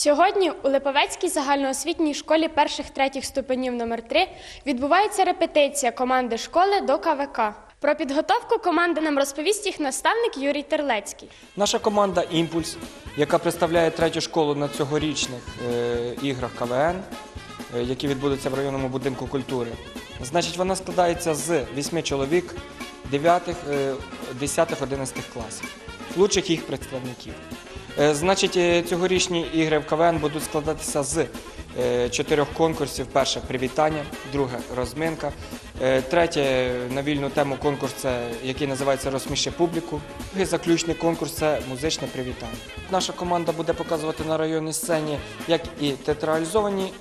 Сьогодні у Липовецькій загальноосвітній школі перших третіх ступенів номер 3 відбувається репетиція команди школи до КВК. Про підготовку команди нам розповість їх наставник Юрій Терлецький. Наша команда Імпульс, яка представляє третю школу на цьогорічних е, іграх КВН, е, які відбудуться в районному будинку культури. Значить, вона складається з вісьми чоловік 9, 10, 11 класів, лучших їх представників. Е, Значить, е, цьогорічні ігри в КВН будуть складатися з е, чотирьох конкурсів. Перше привітання, друге розминка, третє на вільну тему конкурс, який називається Розсміши публіку. І заключний конкурс це музичне привітання. Наша команда буде показувати на районній сцені як і театралізовані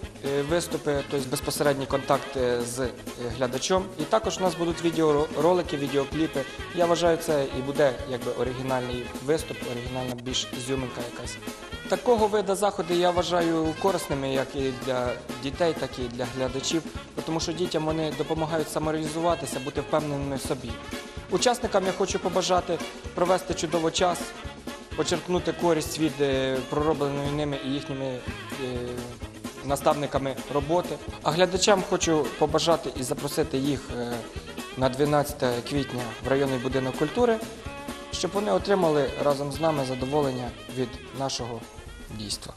виступи, тобто безпосередній контакт е, з е, глядачом. І також у нас будуть відеоролики, відеокліпи. Я вважаю, це і буде якби оригінальний виступ, оригінальна більш ізюминка якась. Такого виду заходи я вважаю корисними як і для дітей, так і для глядачів, тому що дітям вони допомагають самореалізуватися, бути впевненими в собі. Учасникам я хочу побажати провести чудово час, почерпнути користь від е, проробленої ними і їхніми е, наставниками роботи. А глядачам хочу побажати і запросити їх е, на 12 квітня в районний будинок культури, щоб вони отримали разом з нами задоволення від нашого дійства.